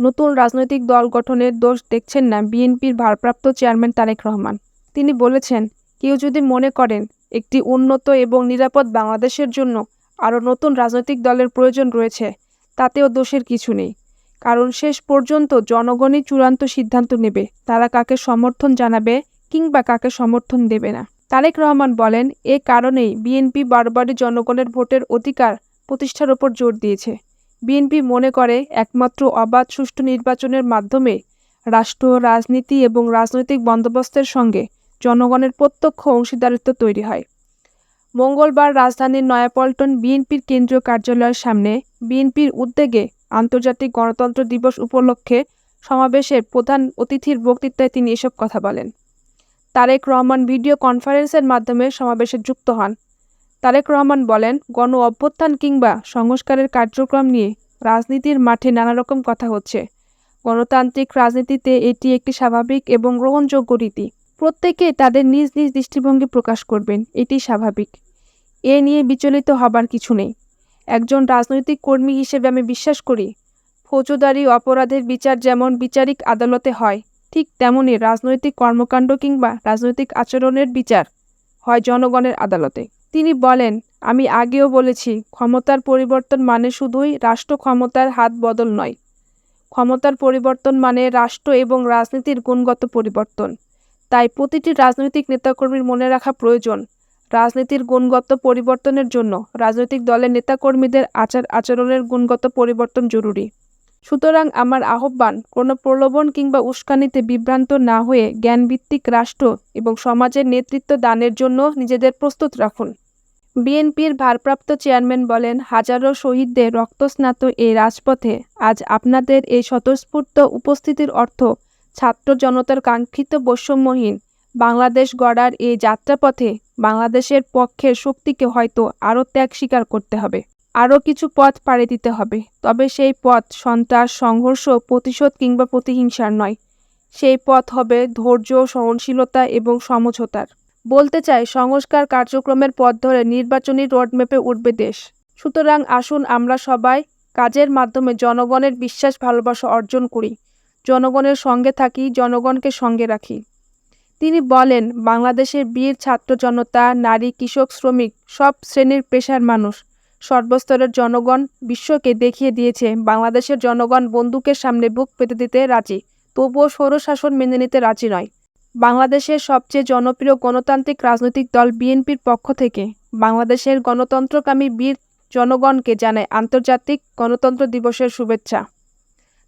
নতুন রাজনৈতিক দল গঠনের দোষ দেখছেন না বিএনপির ভারপ্রাপ্ত চেয়ারম্যান তারেক রহমান। তিনি বলেছেন, কেউ যদি মনে করেন একটি উন্নত এবং নিরাপদ বাংলাদেশের জন্য আরও নতুন রাজনৈতিক দলের প্রয়োজন রয়েছে, তাতেও দোষের কিছু নেই। কারণ শেষ পর্যন্ত জনগণই চূড়ান্ত সিদ্ধান্ত নেবে, তারা কাকে সমর্থন জানাবে কিংবা কাকে সমর্থন দেবে না। তারেক রহমান বলেন, এ কারণেই বিএনপি বারবারই জনগণের ভোটের অধিকার প্রতিষ্ঠার ওপর জোর দিয়েছে। বিএনপি মনে করে একমাত্র অবাধ সুষ্ঠু নির্বাচনের মাধ্যমে রাষ্ট্র, রাজনীতি এবং রাজনৈতিক বন্দোবস্তের সঙ্গে জনগণের প্রত্যক্ষ অংশীদারিত্ব তৈরি হয়। মঙ্গলবার রাজধানীর নয়াপল্টন বিএনপির কেন্দ্রীয় কার্যালয়ের সামনে বিএনপির উদ্যোগে আন্তর্জাতিক গণতন্ত্র দিবস উপলক্ষে সমাবেশের প্রধান অতিথির বক্তৃতায় তিনি এসব কথা বলেন। তারেক রহমান ভিডিও কনফারেন্সের মাধ্যমে সমাবেশে যুক্ত হন। তারেক রহমান বলেন, গণ অভ্যুত্থান কিংবা সংস্কারের কার্যক্রম নিয়ে রাজনীতির মাঠে নানা রকম কথা হচ্ছে। গণতান্ত্রিক রাজনীতিতে এটি একটি স্বাভাবিক এবং গ্রহণযোগ্য রীতি। প্রত্যেকে তাদের নিজ নিজ দৃষ্টিভঙ্গি প্রকাশ করবেন, এটি স্বাভাবিক। এ নিয়ে বিচলিত হবার কিছু নেই। একজন রাজনৈতিক কর্মী হিসেবে আমি বিশ্বাস করি, ফৌজদারি অপরাধের বিচার যেমন বিচারিক আদালতে হয়, ঠিক তেমনই রাজনৈতিক কর্মকাণ্ড কিংবা রাজনৈতিক আচরণের বিচার হয় জনগণের আদালতে। তিনি বলেন, আমি আগেও বলেছি, ক্ষমতার পরিবর্তন মানে শুধুই রাষ্ট্র ক্ষমতার হাত বদল নয়। ক্ষমতার পরিবর্তন মানে রাষ্ট্র এবং রাজনীতির গুণগত পরিবর্তন। তাই প্রতিটি রাজনৈতিক নেতাকর্মীর মনে রাখা প্রয়োজন, রাজনীতির গুণগত পরিবর্তনের জন্য রাজনৈতিক দলের নেতাকর্মীদের আচার আচরণের গুণগত পরিবর্তন জরুরি। সুতরাং আমার আহ্বান, কোনো প্রলোভন কিংবা উস্কানিতে বিভ্রান্ত না হয়ে জ্ঞানভিত্তিক রাষ্ট্র এবং সমাজের নেতৃত্ব দানের জন্য নিজেদের প্রস্তুত রাখুন। বিএনপির ভারপ্রাপ্ত চেয়ারম্যান বলেন, হাজারো শহীদদের রক্তস্নাত এই রাজপথে আজ আপনাদের এই স্বতঃস্ফূর্ত উপস্থিতির অর্থ ছাত্র জনতার কাঙ্ক্ষিত বৈষম্যহীন বাংলাদেশ গড়ার এই যাত্রাপথে বাংলাদেশের পক্ষের শক্তিকে হয়তো আরও ত্যাগ স্বীকার করতে হবে। আরও কিছু পথ পাড়ি দিতে হবে। তবে সেই পথ সন্ত্রাস, সংঘর্ষ, প্রতিশোধ কিংবা প্রতিহিংসার নয়। সেই পথ হবে ধৈর্য, সহনশীলতা এবং সমঝোতার। বলতে চাই, সংস্কার কার্যক্রমের পথ ধরে নির্বাচনী রোডম্যাপে উঠবে দেশ। সুতরাং আসুন আমরা সবাই কাজের মাধ্যমে জনগণের বিশ্বাস, ভালোবাসা অর্জন করি। জনগণের সঙ্গে থাকি, জনগণকে সঙ্গে রাখি। তিনি বলেন, বাংলাদেশের বীর, ছাত্র জনতা, নারী, কৃষক, শ্রমিক সব শ্রেণির পেশার মানুষ। সর্বস্তরের জনগণ বিশ্বকে দেখিয়ে দিয়েছে। বাংলাদেশের জনগণ বন্দুকের সামনে বুক পেতে দিতে রাজি। তবুও স্বৈরশাসন মেনে নিতে রাজি নয়। বাংলাদেশের সবচেয়ে জনপ্রিয় গণতান্ত্রিক রাজনৈতিক দল বিএনপির পক্ষ থেকে বাংলাদেশের গণতন্ত্রকামী বীর জনগণকে জানায় আন্তর্জাতিক গণতন্ত্র দিবসের শুভেচ্ছা।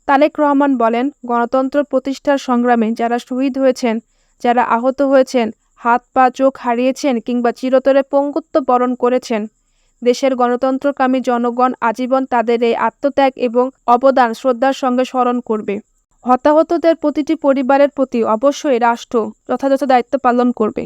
তারেক রহমান বলেন, গণতন্ত্র প্রতিষ্ঠার সংগ্রামে যারা শহীদ হয়েছেন, যারা আহত হয়েছেন হাত পা চোখ হারিয়েছেন কিংবা চিরতরে পঙ্গুত্ব বরণ করেছেন দেশের গণতন্ত্রকামী জনগণ আজীবন তাদের এই আত্মত্যাগ এবং অবদান শ্রদ্ধার সঙ্গে স্মরণ করবে। হতাহতদের প্রতিটি পরিবারের প্রতি অবশ্যই রাষ্ট্র যথাযথ দায়িত্ব পালন করবে।